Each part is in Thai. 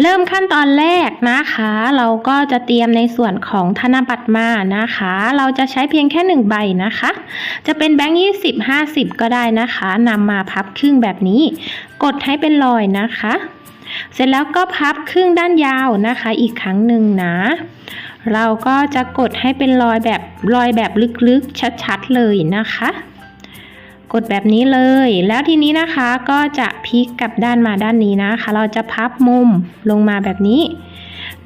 เริ่มขั้นตอนแรกนะคะ เราก็จะเตรียมในส่วนของธนบัตรมานะคะ เราจะใช้เพียงแค่หนึ่งใบนะคะ จะเป็นแบงค์ยี่สิบห้าสิบก็ได้นะคะนำมาพับครึ่งแบบนี้ กดให้เป็นรอยนะคะ เสร็จแล้วก็พับครึ่งด้านยาวนะคะ อีกครั้งหนึ่งนะ เราก็จะกดให้เป็นรอยแบบรอยแบบลึกๆชัดๆเลยนะคะ กดแบบนี้เลย แล้วทีนี้นะคะก็จะพลิกกลับด้านมาด้านนี้นะคะ เราจะพับมุมลงมาแบบนี้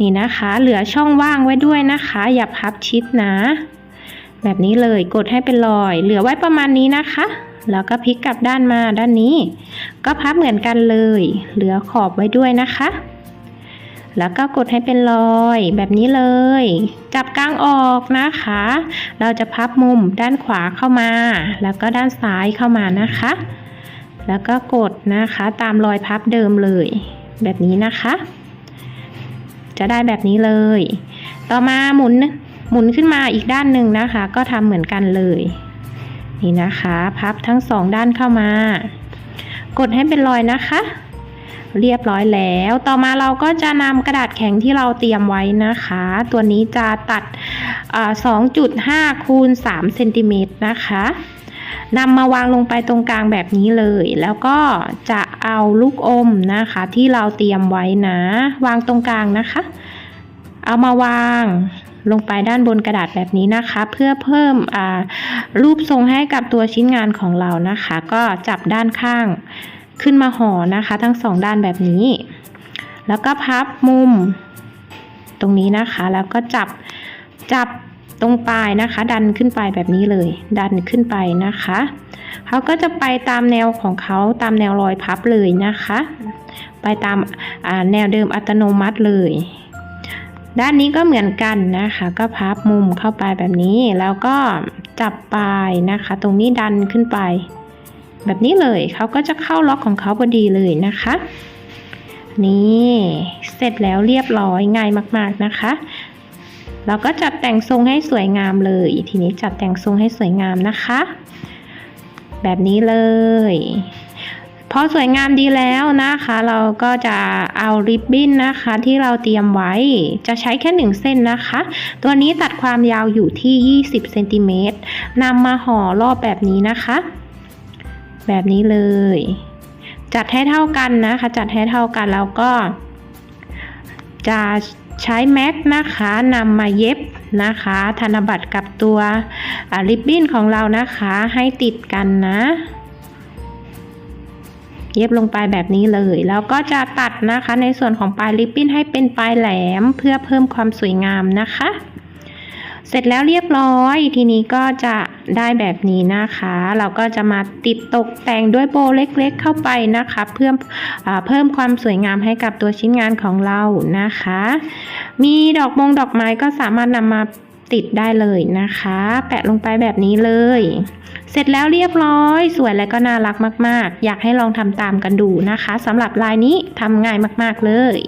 นี่นะคะ เหลือช่องว่างไว้ด้วยนะคะ อย่าพับชิดนะ แบบนี้เลยกดให้เป็นรอย เหลือไว้ประมาณนี้นะคะ แล้วก็พลิกกลับด้านมาด้านนี้ ก็พับเหมือนกันเลย เหลือขอบไว้ด้วยนะคะ แล้วก็กดให้เป็นรอยแบบนี้เลย จับกลางออกนะคะ เราจะพับมุมด้านขวาเข้ามา แล้วก็ด้านซ้ายเข้ามานะคะ แล้วก็กดนะคะตามรอยพับเดิมเลย แบบนี้นะคะ จะได้แบบนี้เลย ต่อมาหมุนหมุนขึ้นมาอีกด้านหนึ่งนะคะ ก็ทำเหมือนกันเลย นี่นะคะ พับทั้งสองด้านเข้ามากดให้เป็นรอยนะคะ เรียบร้อยแล้ว ต่อมาเราก็จะนำกระดาษแข็งที่เราเตรียมไว้นะคะ ตัวนี้จะตัด 2.5 คูณ 3 เซนติเมตรนะคะนำมาวางลงไปตรงกลางแบบนี้เลย แล้วก็จะเอาลูกอมนะคะ ที่เราเตรียมไว้นะ วางตรงกลางนะคะ เอามาวางลงไปด้านบนกระดาษแบบนี้นะคะ เพื่อเพิ่มรูปทรงให้กับตัวชิ้นงานของเรานะคะ ก็จับด้านข้าง ขึ้นมาห่อนะคะ ทั้งสองด้านแบบนี้ แล้วก็พับมุม ตรงนี้นะคะ แล้วก็จับจับตรงปลายนะคะ ดันขึ้นไปแบบนี้เลย ดันขึ้นไปนะคะเขาก็จะไปตามแนวของเขาตามแนวรอยพับเลยนะคะ ไปตามาแนวเดิมอัตโนมัติเลย ด้านนี้ก็เหมือนกันนะคะ ก็พับมุมเข้าไปแบบนี้ แล้วก็จับปลายนะคะ ตรงนี้ดันขึ้นไป แบบนี้เลยเขาก็จะเข้าล็อกของเขาพอดีเลยนะคะ นี่เสร็จแล้วเรียบร้อยง่ายมากๆนะคะ เราก็จัดแต่งทรงให้สวยงามเลย ทีนี้จัดแต่งทรงให้สวยงามนะคะ แบบนี้เลยพอสวยงามดีแล้วนะคะ เราก็จะเอาริบบิ้นนะคะ ที่เราเตรียมไว้จะใช้แค่หนึ่งเส้นนะคะ ตัวนี้ตัดความยาวอยู่ที่ 20เซนติเมตรนำมาห่อรอบแบบนี้นะคะ แบบนี้เลย จัดให้เท่ากันนะคะ จัดให้เท่ากันแล้วก็ จะใช้แม็กนะคะนำมาเย็บนะคะ ธนบัตรกับตัวริบบิ้นของเรานะคะให้ติดกันนะ เย็บลงไปแบบนี้เลย แล้วก็จะตัดนะคะในส่วนของปลายริบบิ้นให้เป็นปลายแหลมเพื่อเพิ่มความสวยงามนะคะ เสร็จแล้วเรียบร้อย ทีนี้ก็จะได้แบบนี้นะคะ เราก็จะมาติดตกแต่งด้วยโบเล็กๆเข้าไปนะคะเพื่ออเพิ่มความสวยงามให้กับตัวชิ้นงานของเรานะคะ มีดอกมงดอกไม้ก็สามารถนำมาติดได้เลยนะคะ แปะลงไปแบบนี้เลย เสร็จแล้วเรียบร้อย สวยและก็น่ารักมาก ๆ อยากให้ลองทำตามกันดูนะคะสำหรับลายนี้ทำง่ายมาก ๆ เลย